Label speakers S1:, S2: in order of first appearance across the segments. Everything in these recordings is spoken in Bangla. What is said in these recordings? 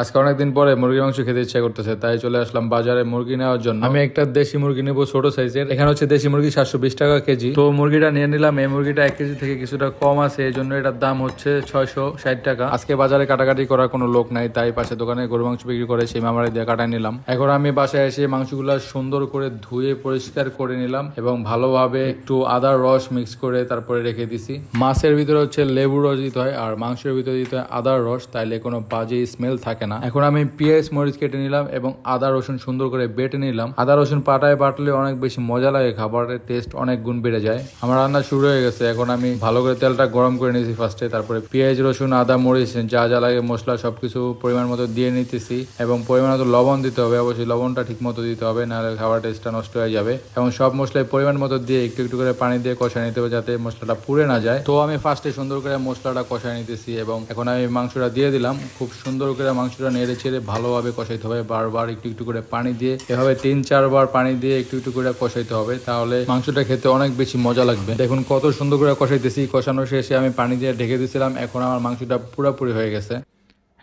S1: আজকে অনেকদিন পরে মুরগির মাংস খেতে ইচ্ছা করতেছে, তাই চলে আসলাম বাজারে মুরগি নেওয়ার জন্য। আমি একটা দেশি মুরগি নেব ছোট সাইজের। এখানে হচ্ছে দেশি মুরগি সাতশো বিশ টাকা কেজি। তো মুরগিটা নিয়ে নিলাম, এই মুরগিটা এক কেজি থেকে কিছুটা কম আছে, এই জন্য এটার দাম হচ্ছে ছয়শো ষাট টাকা। আজকে বাজারে কাটাকাটি করার কোনো লোক নাই, তাই পাশে দোকানে গরু মাংস বিক্রি করে সেই মামারে দিয়ে কাটাই নিলাম। এখন আমি বাসায় এসে মাংসগুলো সুন্দর করে ধুয়ে পরিষ্কার করে নিলাম এবং ভালোভাবে একটু আদার রস মিক্স করে তারপরে রেখে দিছি। মাছের ভিতরে হচ্ছে লেবু রস দিতে হয়, আর মাংসের ভিতরে দিতে হয় আদার রস, তাইলে কোনো বাজে স্মেল থাকে না। এখন আমি পেঁয়াজ, মরিচ কেটে নিলাম এবং আদা, রসুন সুন্দর করে বেটে নিলাম। আদা, রসুন পাটায় বাটলে অনেক বেশি মজা লাগে খাবারের টেস্ট অনেক গুণ বেড়ে যায়। আমার রান্না শুরু হয়ে গেছে। এখন আমি ভালো করে তেলটা গরম করে নিয়েছি ফার্স্টে তারপরে পেঁয়াজ, রসুন, আদা, মরিচ, যা যা লাগে মশলা সবকিছু পরিমাণ মতো দিয়ে নিতেছি এবং পরিমাণ মতো লবণ দিতে হবে। অবশ্যই লবণটা ঠিক মতো দিতে হবে, নাহলে খাবার টেস্টটা নষ্ট হয়ে যাবে। এবং সব মশলায় পরিমাণ মতো দিয়ে একটু একটু করে পানি দিয়ে কষায় নিতে হবে যাতে মশলাটা পুড়ে না যায়। তো আমি ফার্স্টে সুন্দর করে মশলাটা কষায় নিতেছি এবং এখন আমি মাংসটা দিয়ে দিলাম। খুব সুন্দর করে মাংসটা নেড়ে ছেড়ে ভালোভাবে কষাইতে হবে। বারবার একটু একটু করে পানি দিয়ে, এভাবে তিন, চারবার পানি দিয়ে একটু একটু করে কষাইতে হবে। তাহলে মাংসটা খেতে অনেক বেশি মজা লাগবে। দেখুন কত সুন্দর করে কষাইতেছি। কষানো শেষে আমি পানি দিয়ে ঢেকে দিয়েছিলাম এখন আমার মাংসটা পুরোপুরি হয়ে গেছে।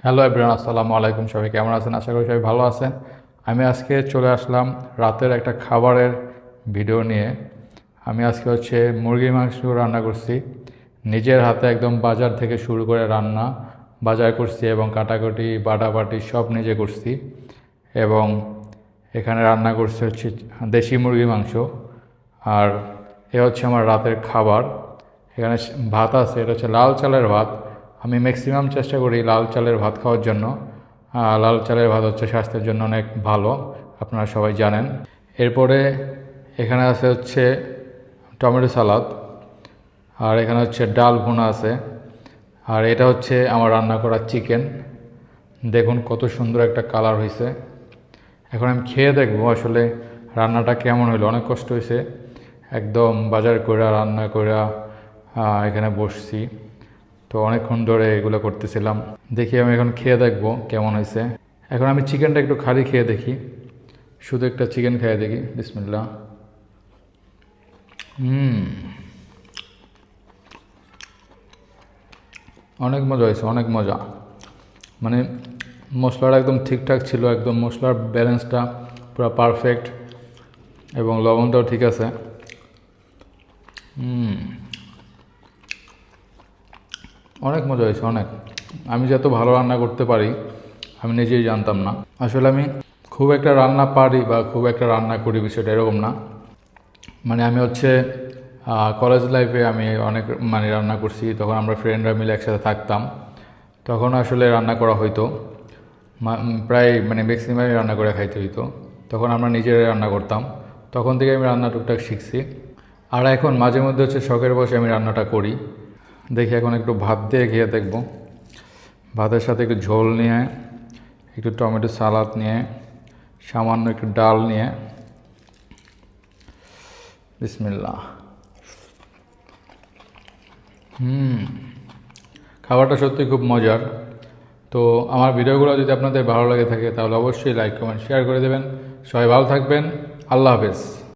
S1: হ্যালো এভরিওয়ান, আসসালামু আলাইকুম। সবাই কেমন আছেন? আশা করি সবাই ভালো আছেন। আমি আজকে চলে আসলাম রাতের একটা খাবারের ভিডিও নিয়ে। আমি আজকে হচ্ছে মুরগির মাংস রান্না করছি। নিজের হাতে একদম বাজার থেকে শুরু করে রান্না। বাজার করছি এবং কাটাকুটি, বাটাবাটি সব নিজে করছি এবং এখানে রান্না করছি হচ্ছে দেশি মুরগি মাংস। আর এ হচ্ছে আমার রাতের খাবার। এখানে ভাত আছে, এটা হচ্ছে লাল চালের ভাত। আমি ম্যাক্সিমাম চেষ্টা করি লাল চালের ভাত খাওয়ার জন্য। লাল চালের ভাত হচ্ছে স্বাস্থ্যের জন্য অনেক ভালো, আপনারা সবাই জানেন। এরপরে এখানে আছে হচ্ছে টমেটো সালাদ। আর এখানে হচ্ছে ডাল ভুনা আছে। আর এটা হচ্ছে আমার রান্না করা চিকেন। দেখুন কত সুন্দর একটা কালার হয়েছে এখন আমি খেয়ে দেখব আসলে রান্নাটা কেমন হলো অনেক কষ্ট হয়েছে একদম বাজার করে রান্না করে এখানে বসছি। তো অনেকক্ষণ ধরে এগুলো করতেছিলাম। দেখি আমি এখন খেয়ে দেখব কেমন হয়েছে এখন আমি চিকেনটা একটু খালি খেয়ে দেখি। শুধু একটা চিকেন খেয়ে দেখি। বিসমিল্লা হুম। অনেক মজা হয়েছে, অনেক মজা। মানে মশলাটা একদম ঠিকঠাক ছিল, একদম মশলার ব্যালেন্সটা পুরো পারফেক্ট এবং লবণটাও ঠিক আছে। অনেক মজা হয়েছে, অনেক। আমি যত ভালো রান্না করতে পারি, আমি নিজেই জানতাম না। আসলে আমি খুব একটা রান্না পারি বা খুব একটা রান্না করি বিষয়টা এরকম না। মানে আমি হচ্ছে কলেজ লাইফে আমি অনেক মানে রান্না করছি। তখন আমরা ফ্রেন্ডরা মিলে একসাথে থাকতাম। তখন আসলে রান্না করা হইতো। প্রায় মানে ম্যাক্সিমামই রান্না করে খাইতে হইতো। তখন আমরা নিজেরাই রান্না করতাম। তখন থেকে আমি রান্না টুকটাক শিখছি। আর এখন মাঝে মধ্যে হচ্ছে শখের বসে আমি রান্নাটা করি। দেখি এখন একটু ভাত দিয়ে খেয়ে দেখব। ভাতের সাথে একটু ঝোল নিয়ে, একটু টমেটো সালাদ নিয়ে, সামান্য একটু ডাল নিয়ে। বিসমিল্লা হুম। খাবারটা সত্যি খুব মজার। তো আমার ভিডিওগুলো যদি আপনাদের ভালো লাগে থাকে, তাহলে অবশ্যই লাইক কমেন্ট শেয়ার করে দেবেন। সবাই ভালো থাকবেন। আল্লাহ হাফেজ।